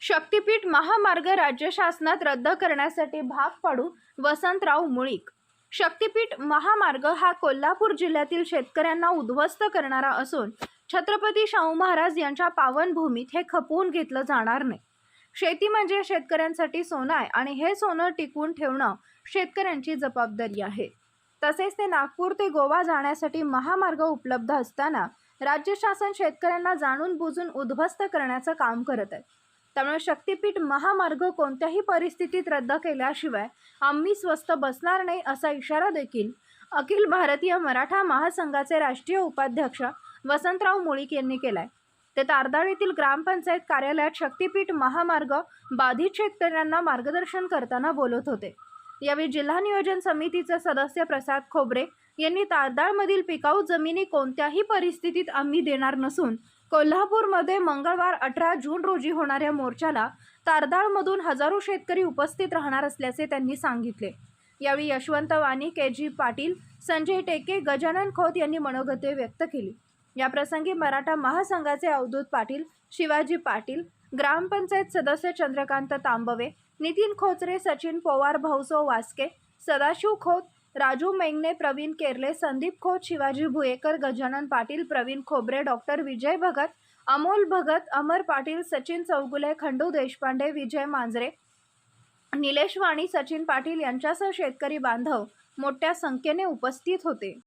शक्तीपीठ महामार्ग राज्य शासनात रद्द करण्यासाठी भाग पाडू वसंतराव मुळीक. शक्तीपीठ महामार्ग हा कोल्हापूर जिल्ह्यातील शेतकऱ्यांना उद्ध्वस्त करणारा असून छत्रपती शाहू महाराज यांच्या पावनभूमीत हे खपवून घेतलं जाणार नाही. शेती म्हणजे शेतकऱ्यांसाठी सोनं आहे आणि हे सोनं टिकवून ठेवणं शेतकऱ्यांची जबाबदारी आहे. तसेच ते नागपूर ते गोवा जाण्यासाठी महामार्ग उपलब्ध असताना राज्य शासन शेतकऱ्यांना जाणून बुजून उद्ध्वस्त करण्याचं काम करत आहे. त्यामुळे शक्तीपीठ महामार्ग कोणत्याही परिस्थितीत रद्द केल्याशिवाय आम्ही स्वस्त बसणार नाही असा इशारा देखील अखिल भारतीय मराठा महासंघाचे राष्ट्रीय उपाध्यक्ष वसंतराव मुळीक यांनी केलाय. ते तारदाळ येथील ग्रामपंचायत कार्यालयात शक्तीपीठ महामार्ग बाधित शेतकऱ्यांना मार्गदर्शन करताना बोलत होते. यावेळी जिल्हा नियोजन समितीचे सदस्य प्रसाद खोबरे यांनी तारदाळमधील पिकाऊ जमिनी कोणत्याही परिस्थितीत आम्ही देणार नसून कोल्हापूरमध्ये मंगळवार अठरा जून रोजी होणाऱ्या मोर्चाला तारदाळमधून हजारो शेतकरी उपस्थित राहणार असल्याचे त्यांनी सांगितले. यावेळी यशवंत वाणी के जी पाटील संजय टेके गजानन खोत यांनी मनोगते व्यक्त केली. याप्रसंगी मराठा महासंघाचे अवधूत पाटील शिवाजी पाटील ग्रामपंचायत सदस्य चंद्रकांत तांबवे नितीन खोचरे सचिन पवार भाऊसो वास्के सदाशिव खोत राजू मेंगणे प्रवीण केरले संदीप खोत शिवाजी भुयेकर गजानन पाटील प्रवीण खोबरे डॉक्टर विजय भगत अमोल भगत अमर पाटील सचिन चौगुले खंडू देशपांडे विजय मांजरे निलेश वाणी सचिन पाटील यांच्यासह शेतकरी बांधव मोठ्या संख्येने उपस्थित होते.